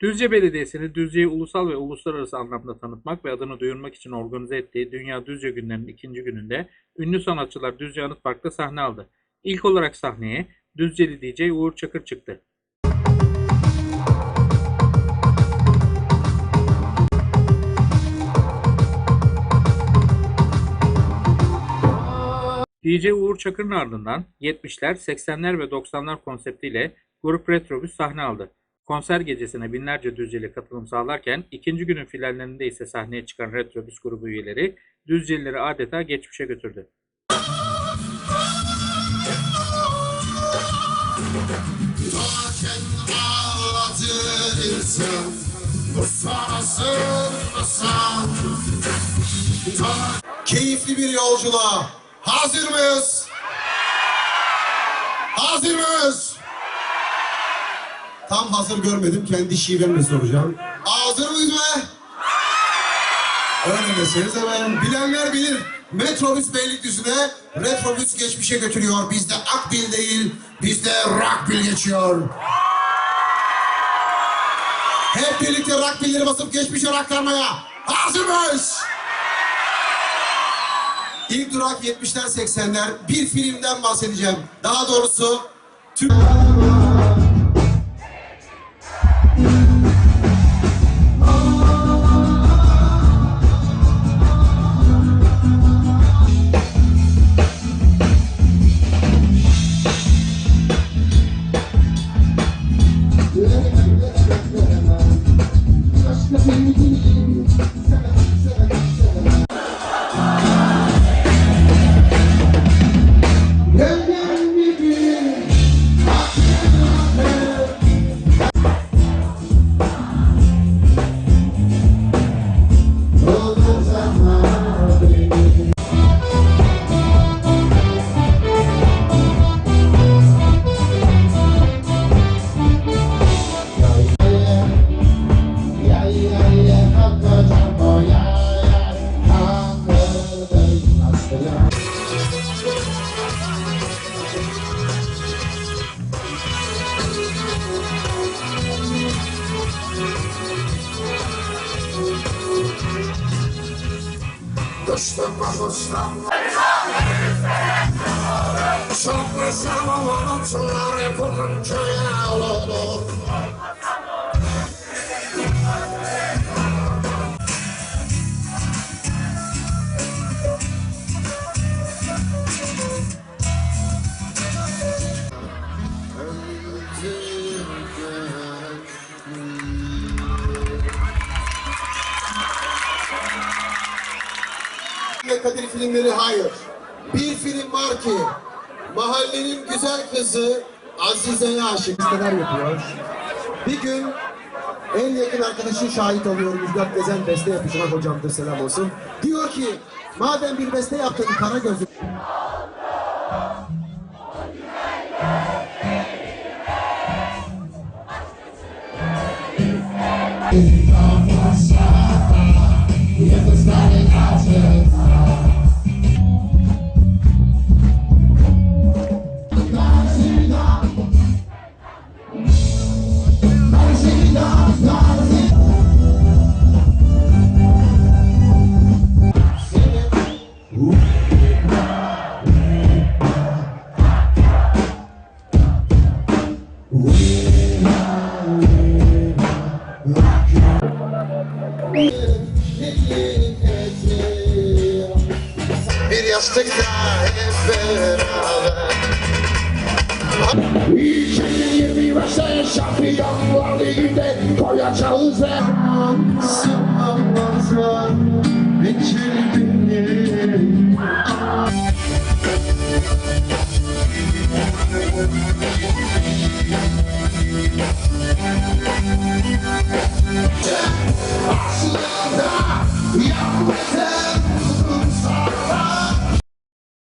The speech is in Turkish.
Düzce Belediyesi'ni Düzce'yi ulusal ve uluslararası anlamda tanıtmak ve adını duyurmak için organize ettiği Dünya Düzce Günleri'nin ikinci gününde ünlü sanatçılar Düzce Anıt Park'ta sahne aldı. İlk olarak sahneye Düzceli DJ Uğur Çakır çıktı. DJ Uğur Çakır'ın ardından 70'ler, 80'ler ve 90'lar konseptiyle Grup Retrobüs sahne aldı. Konser gecesine binlerce Düzceli katılım sağlarken ikinci günün finallerinde ise sahneye çıkan Retrobüs grubu üyeleri Düzcelileri adeta geçmişe götürdü. Keyifli bir yolculuğa Hazır mıyız? Hazır mıyız? Tam hazır görmedim. Kendi şivemle soracağım. Hazır mıyız be? Öyle deseniz hemen. Bilenler bilir. Metrobüs Beylikdüzü'ne Retrobüs geçmişe götürüyor. Bizde Akbil değil, bizde Rockbil geçiyor. Hep birlikte Rockbil'leri basıp geçmişe rocklanmaya hazır mıyız? İlk durak 70'ler 80'ler. Bir filmden bahsedeceğim. Daha doğrusu Türk... Let's go. Sopra siamo volati, la Repubblica è l'oro. Ve Kadir filmleri hayır. Bir film var ki mahallenin güzel kızı Azize'ye aşık. listeler yapıyor. Bir gün en yakın arkadaşı şahit oluyor. Müjdat Gezen beste yapışına hocamdır selam olsun. Diyor ki madem bir beste yaptın kara gözlü. Bir yastıkta hep beraber Yirmi başta şampiyonlar liginde koyacağız ve